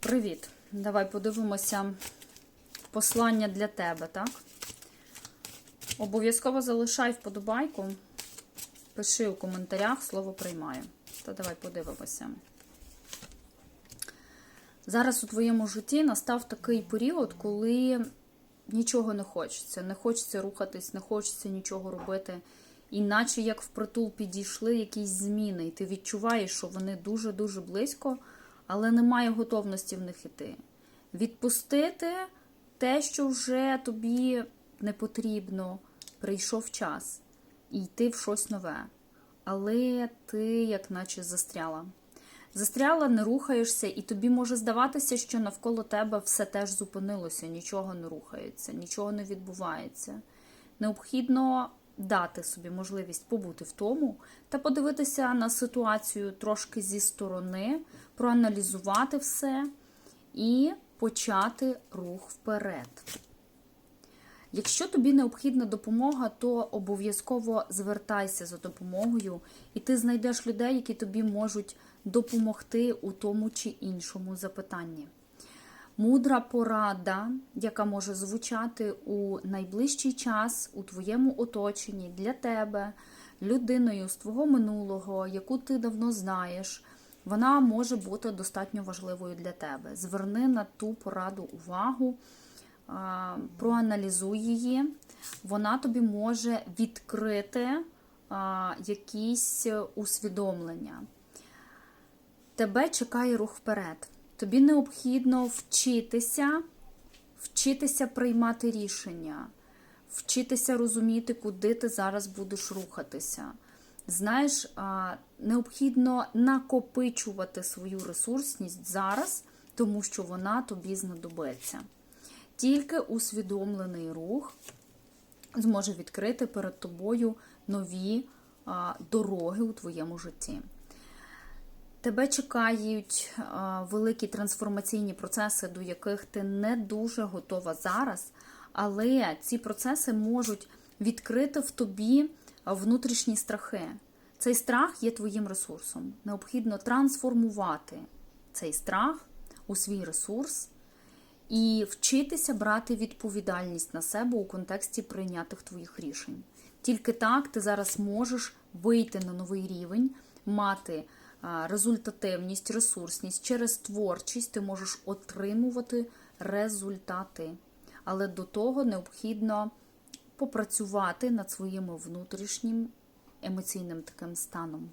Привіт! Давай подивимося послання для тебе, так? Обов'язково залишай вподобайку, пиши у коментарях, слово приймаю. Та давай подивимося. Зараз у твоєму житті настав такий період, коли нічого не хочеться. Не хочеться рухатись, не хочеться нічого робити. Іначе як впритул підійшли якісь зміни, і ти відчуваєш, що вони дуже-дуже близько, але немає готовності в них іти. Відпустити те, що вже тобі не потрібно, прийшов час, і йти в щось нове. Але ти, як наче, застряла. Застряла, не рухаєшся, і тобі може здаватися, що навколо тебе все теж зупинилося, нічого не рухається, нічого не відбувається. Необхідно дати собі можливість побути в тому та подивитися на ситуацію трошки зі сторони, проаналізувати все і почати рух вперед. Якщо тобі необхідна допомога, то обов'язково звертайся за допомогою, і ти знайдеш людей, які тобі можуть допомогти у тому чи іншому запитанні. Мудра порада, яка може звучати у найближчий час у твоєму оточенні для тебе, людиною з твого минулого, яку ти давно знаєш, вона може бути достатньо важливою для тебе. Зверни на ту пораду увагу, проаналізуй її, вона тобі може відкрити якісь усвідомлення. Тебе чекає рух вперед. Тобі необхідно вчитися, вчитися приймати рішення, вчитися розуміти, куди ти зараз будеш рухатися. Знаєш, необхідно накопичувати свою ресурсність зараз, тому що вона тобі знадобиться. Тільки усвідомлений рух зможе відкрити перед тобою нові дороги у твоєму житті. Тебе чекають великі трансформаційні процеси, до яких ти не дуже готова зараз, але ці процеси можуть відкрити в тобі внутрішні страхи. Цей страх є твоїм ресурсом. Необхідно трансформувати цей страх у свій ресурс і вчитися брати відповідальність на себе у контексті прийнятих твоїх рішень. Тільки так ти зараз можеш вийти на новий рівень, мати результативність, ресурсність через творчість ти можеш отримувати результати. Але до того необхідно попрацювати над своїм внутрішнім емоційним таким станом.